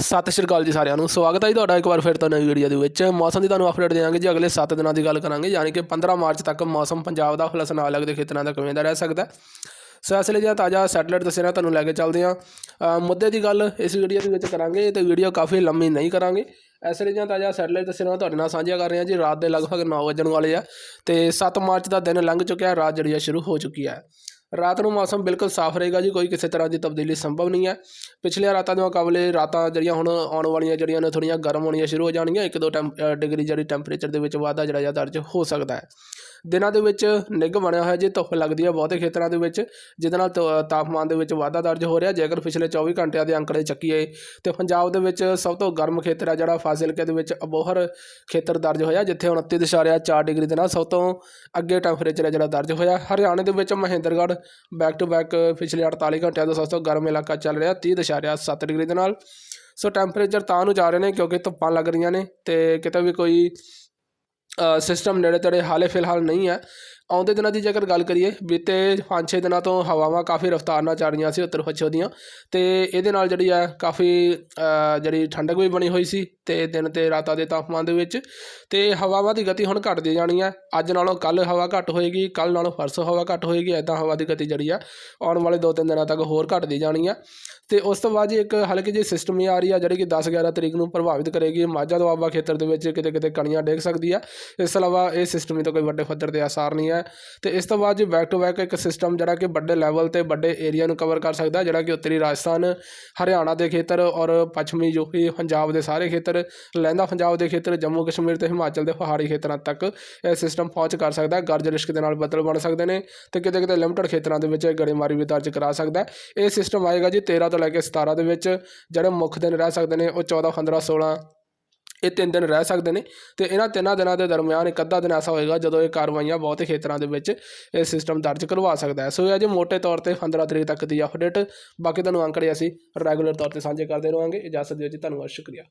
ਸਤਿ ਸ਼੍ਰੀ ਅਕਾਲ ਜੀ ਸਾਰਿਆਂ ਨੂੰ। ਸਵਾਗਤ ਹੈ ਜੀ ਤੁਹਾਡਾ ਇੱਕ ਵਾਰ ਫਿਰ ਤੋਂ ਨਵੀਂ ਵੀਡੀਓ ਦੇ ਵਿੱਚ। ਮੌਸਮ ਦੀ ਤੁਹਾਨੂੰ ਅਪਡੇਟ ਦੇਵਾਂਗੇ ਜੀ। ਅਗਲੇ 7 ਦਿਨਾਂ ਦੀ ਗੱਲ ਕਰਾਂਗੇ। ਯਾਨੀ ਕਿ 15 ਮਾਰਚ ਤੱਕ ਮੌਸਮ ਪੰਜਾਬ ਦਾ ਪਲਸ ਨਾਲ ਲੱਗਦੇ ਖੇਤਰਾਂ ਦਾ ਕਿਵੇਂ ਦਾ ਰਹਿ ਸਕਦਾ ਸੋ ਇਸ ਲਈ ਜਿਹੜਾ ਤਾਜ਼ਾ ਸੈਟੇਲਾਈਟ ਤਸਵੀਰਾਂ ਤੁਹਾਨੂੰ ਲੈ ਕੇ ਚੱਲਦੇ ਹਾਂ। ਮੁੱਦੇ ਦੀ ਗੱਲ ਇਸ ਵੀਡੀਓ ਦੇ ਵਿੱਚ ਕਰਾਂਗੇ ਤੇ ਵੀਡੀਓ ਕਾਫੀ ਲੰਮੀ ਨਹੀਂ ਕਰਾਂਗੇ। ਇਸ ਲਈ ਜਾਂ ਤਾਜ਼ਾ ਸੈਟਲਾਈਟ ਤਸਵੀਰਾਂ ਤੁਹਾਡੇ ਨਾਲ ਸਾਂਝੀਆਂ ਕਰ ਰਹੇ ਹਾਂ ਜੀ। ਰਾਤ ਦੇ ਲਗਭਗ 9 ਵਜਣ ਵਾਲੇ ਆ ਤੇ 7 ਮਾਰਚ ਦਾ ਦਿਨ ਲੰਘ ਚੁੱਕਿਆ ਰਾਤ ਜਿਹੜੀ ਆ, ਸ਼ੁਰੂ ਹੋ ਚੁੱਕੀ ਹੈ। ਰਾਤ ਨੂੰ ਮੌਸਮ ਬਿਲਕੁਲ ਸਾਫ਼ ਰਹੇਗਾ ਜੀ ਕੋਈ ਕਿਸੇ ਤਰ੍ਹਾਂ ਦੀ ਤਬਦੀਲੀ ਸੰਭਵ ਨਹੀਂ ਹੈ। ਪਿਛਲੀਆਂ ਰਾਤਾਂ ਦੇ ਮੁਕਾਬਲੇ ਰਾਤਾਂ ਜਿਹੜੀਆਂ ਹੁਣ ਆਉਣ ਵਾਲੀਆਂ ਜਿਹੜੀਆਂ ਨੇ ਥੋੜ੍ਹੀਆਂ ਗਰਮ ਹੋਣੀਆਂ ਸ਼ੁਰੂ ਹੋ ਜਾਣਗੀਆਂ ਇੱਕ ਦੋ ਟੈਂਪ ਅ, ਡਿਗਰੀ ਜਿਹੜੀ ਟੈਂਪਰੇਚਰ ਦੇ ਵਿੱਚ ਵਾਧਾ ਜਿਹੜਾ ਜਾਂ ਦਰਜ ਹੋ ਸਕਦਾ ਹੈ। ਦਿਨਾਂ ਦੇ ਵਿੱਚ ਨਿੱਘ ਬਣਿਆ ਹੋਇਆ ਜੀ ਧੁੱਪ ਲੱਗਦੀ ਹੈ ਬਹੁਤੇ ਖੇਤਰਾਂ ਦੇ ਵਿੱਚ ਜਿਹਦੇ ਨਾਲ ਤਾਪਮਾਨ ਦੇ ਵਿੱਚ ਵਾਧਾ ਦਰਜ ਹੋ ਰਿਹਾ। ਜੇਕਰ ਪਿਛਲੇ 24 ਘੰਟਿਆਂ ਦੇ ਅੰਕੜੇ ਚੱਕੀਏ ਤੇ ਪੰਜਾਬ ਦੇ ਵਿੱਚ ਸਭ ਤੋਂ ਗਰਮ ਖੇਤਰ ਹੈ ਜਿਹੜਾ ਫਾਜ਼ਿਲਕੇ ਦੇ ਵਿੱਚ ਅਬੋਹਰ ਖੇਤਰ ਦਰਜ ਹੋਇਆ ਜਿੱਥੇ 29.4 ਡਿਗਰੀ ਦੇ ਨਾਲ ਸਭ ਤੋਂ ਅੱਗੇ ਟੈਂਪਰੇਚਰ ਹੈ ਜਿਹੜਾ ਦਰਜ ਹੋਇਆ। ਹਰਿਆਣੇ ਦੇ ਵਿੱਚ ਮਹਿੰਦਰਗੜ੍ਹ ਬੈਕ ਟੂ ਬੈਕ ਪਿਛਲੇ 48 ਘੰਟਿਆਂ ਤੋਂ ਸਭ ਤੋਂ ਗਰਮ ਇਲਾਕਾ ਚੱਲ ਰਿਹਾ 30.7 ਡਿਗਰੀ ਦੇ ਨਾਲ। ਸੋ ਟੈਂਪਰੇਚਰ ਤਾਂ ਨੂੰ ਜਾ ਰਹੇ ਨੇ ਕਿਉਂਕਿ ਧੁੱਪਾਂ ਲੱਗ ਰਹੀਆਂ ਨੇ ਤੇ ਕਿਤੇ ਵੀ ਕੋਈ ਸਿਸਟਮ ਨੇੜੇ ਤੇੜੇ ਹਾਲੇ ਫਿਲਹਾਲ ਨਹੀਂ ਹੈ। ਆਉਂਦੇ ਦਿਨਾਂ ਦੀ ਜੇਕਰ ਗੱਲ ਕਰੀਏ, ਬੀਤੇ 5-6 ਦਿਨਾਂ ਤੋਂ ਹਵਾਵਾਂ ਕਾਫੀ ਰਫ਼ਤਾਰ ਨਾਲ ਚੱਲ ਰਹੀਆਂ ਸੀ ਉੱਤਰ ਪੱਛਮ ਦੀਆਂ ਤੇ ਇਹਦੇ ਨਾਲ ਜਿਹੜੀ ਆ ਕਾਫੀ ਜਿਹੜੀ ਠੰਡਕ ਵੀ ਬਣੀ ਹੋਈ ਸੀ ਤੇ ਦਿਨ ਤੇ ਰਾਤਾਂ ਦੇ ਤਾਪਮਾਨ ਦੇ ਵਿੱਚ ਤੇ ਹਵਾਵਾਂ ਦੀ ਗਤੀ ਹੁਣ ਘਟਦੀ ਜਾਣੀ ਆ ਅੱਜ ਨਾਲੋਂ ਕੱਲ ਹਵਾ ਘੱਟ ਹੋਏਗੀ ਕੱਲ ਨਾਲੋਂ ਪਰਸੋਂ ਹਵਾ ਘੱਟ ਹੋਏਗੀ, ਐਦਾਂ ਹਵਾ ਦੀ ਗਤੀ ਜਿਹੜੀ ਆ ਆਉਣ ਵਾਲੇ 2-3 ਦਿਨਾਂ ਤੱਕ ਹੋਰ ਘਟਦੀ ਜਾਣੀ ਆ ਤੇ ਉਸ ਤੋਂ ਬਾਅਦ ਜੀ ਇੱਕ ਹਲਕੀ ਜਿਹੀ ਸਿਸਟਮ ਆ ਰਹੀ ਆ ਜਿਹੜੀ ਕਿ 10-11 ਤਰੀਕ ਨੂੰ ਪ੍ਰਭਾਵਿਤ ਕਰੇਗੀ। ਮਾਝਾ ਦੁਆਬਾ ਖੇਤਰ ਦੇ ਵਿੱਚ ਕਿਤੇ ਕਿਤੇ ਕਣੀਆਂ ਡੇਗ ਸਕਦੀ ਆ। ਇਸ ਤੋਂ ਇਲਾਵਾ ਇਹ ਸਿਸਟਮ ਤੋਂ ਕੋਈ ਵੱਡੇ ਪੱਧਰ ਤੇ ਆਸਾਰ ਨਹੀਂ ਹੈ ਤੇ ਇਸ ਤੋਂ ਬਾਅਦ ਜੀ ਬੈਕ ਟੂ ਬੈਕ ਇੱਕ ਸਿਸਟਮ ਜਿਹੜਾ ਕਿ ਵੱਡੇ ਲੈਵਲ ਤੇ ਵੱਡੇ ਏਰੀਆ ਨੂੰ ਕਵਰ ਕਰ ਸਕਦਾ, ਜਿਹੜਾ ਕਿ ਉੱਤਰੀ ਰਾਜਸਥਾਨ, ਹਰਿਆਣਾ ਦੇ ਖੇਤਰ ਔਰ ਪੱਛਮੀ ਜੋ ਕਿ ਪੰਜਾਬ ਦੇ ਸਾਰੇ ਖੇਤਰ, ਲਹਿੰਦਾ ਪੰਜਾਬ ਦੇ ਖੇਤਰ, ਜੰਮੂ ਕਸ਼ਮੀਰ ਤੇ ਹਿਮਾਚਲ ਦੇ ਪਹਾੜੀ ਖੇਤਰਾਂ ਤੱਕ ਇਹ ਸਿਸਟਮ ਪਹੁੰਚ ਕਰ ਸਕਦਾ ਗਰਜ ਰਿਸ਼ਕ ਦੇ ਨਾਲ ਬੱਦਲ ਬਣ ਸਕਦੇ ਨੇ ਤੇ ਕਿਤੇ ਕਿਤੇ ਲਿਮਟਡ ਖੇਤਰਾਂ ਦੇ ਵਿੱਚ ਇਹ ਗੜੇਮਾਰੀ ਵੀ ਦਰਜ ਕਰਾ ਸਕਦਾ ਇਹ ਸਿਸਟਮ ਆਏਗਾ ਜੀ 13 ਤੋਂ ਲੈ ਕੇ 17 ਦੇ ਵਿੱਚ, ਜਿਹੜੇ ਮੁੱਖ ਦਿਨ ਰਹਿ ਸਕਦੇ ਨੇ ਉਹ 14 15 16 ਇਹ ਤਿੰਨ ਦਿਨ ਰਹਿ ਸਕਦੇ ਨੇ ਤੇ ਇਹਨਾਂ ਤਿੰਨਾਂ ਦਿਨਾਂ ਦੇ ਦਰਮਿਆਨ ਇੱਕ ਅੱਧਾ ਦਿਨ ਐਸਾ ਹੋਏਗਾ ਜਦੋਂ ਇਹ ਕਾਰਵਾਈਆਂ ਬਹੁਤੇ ਖੇਤਰਾਂ ਦੇ ਵਿੱਚ ਇਹ ਸਿਸਟਮ ਦਰਜ ਕਰਵਾ ਸਕਦਾ ਹੈ। ਸੋ ਇਹ ਅਜੇ ਮੋٹے ਤੌਰ ਤੇ 15 ਤਰੀਕ ਤੱਕ ਦੀ ਅਪਡੇਟ ਬਾਕੀ ਤੁਹਾਨੂੰ ਅੰਕੜੇ ਅਸੀਂ ਰੈਗੂਲਰ ਤੌਰ ਤੇ ਸਾਂਝੇ ਕਰਦੇ ਰਹਾਂਗੇ ਇਜਾਜ਼ਤ ਦਿਓ ਜੀ, ਧੰਨਵਾਦ, ਸ਼ੁਕਰੀਆ।